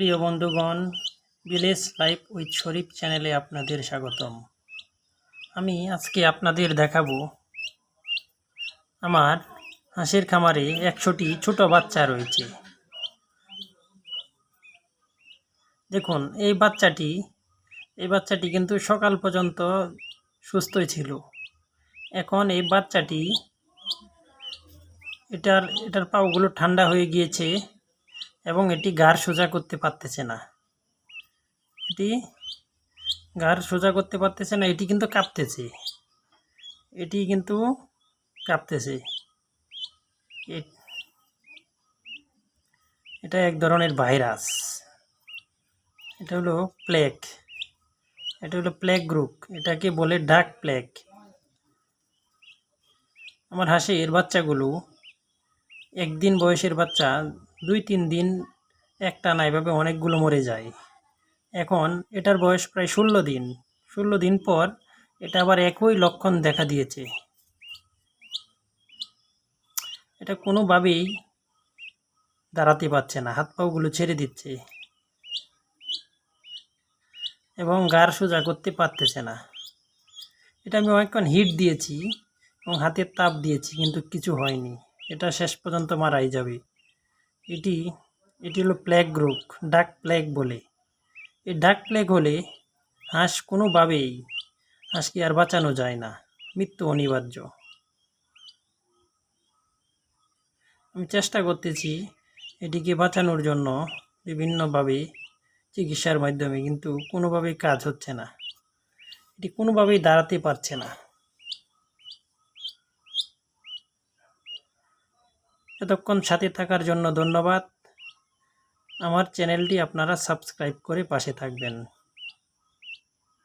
প্রিয় বন্ধুগণ, village life with শরীফ চ্যানেলে আপনাদের স্বাগতম। আমি আজকে আপনাদের দেখাবো আমার হাঁসের খামারে একশোটি ছোট বাচ্চা রয়েছে। দেখুন, এই বাচ্চাটি এই বাচ্চাটি কিন্তু সকাল পর্যন্ত সুস্থই ছিল। এখন এই বাচ্চাটি, এটার এটার পাগুলো ঠান্ডা হয়ে গিয়েছে। এবং এটি গাড় সোজা করতে পারতেছে না। এটি গাড় সোজা করতে পারতেছে না, এটি কিন্তু কাঁপতেছে। এটি কিন্তু কাঁপতেছে। এটা এক ধরনের ভাইরাস। এটা হলো প্লেগ। এটা হলো প্লেগ গ্রুপ। এটাকে বলে ডাক প্লেগ। আমার হাঁসের বাচ্চাগুলো একদিন বয়সের বাচ্চা দুই তিন দিন একটা না এভাবে অনেকগুলো মরে যায়। এখন এটার বয়স প্রায় ষোলো দিন। ষোলো দিন পর এটা আবার একই লক্ষণ দেখা দিয়েছে। এটা কোনোভাবেই দাঁড়াতে পারছে না, হাত পাগুলো ছেড়ে দিচ্ছে এবং গার সোজা করতে পারতেছে না। এটা আমি অনেকক্ষণ হিট দিয়েছি এবং হাতের তাপ দিয়েছি, কিন্তু কিছু হয়নি। এটা শেষ পর্যন্ত মারাই যাবে। এটি এটি হলো প্লেগ গ্রুপ ডাক প্লেগ বলে। এই ডাক প্লেগ হলে হাঁস কোনোভাবেই হাঁসকে আর বাঁচানো যায় না। মৃত্যু অনিবার্য। আমি চেষ্টা করতেছি এটিকে বাঁচানোর জন্য বিভিন্নভাবে চিকিৎসার মাধ্যমে, কিন্তু কোনোভাবেই কাজ হচ্ছে না। এটি কোনোভাবেই দাঁড়াতে পারছে না। এতক্ষণ সাথে থাকার জন্য ধন্যবাদ। আমার চ্যানেলটি আপনারা সাবস্ক্রাইব করে পাশে থাকবেন।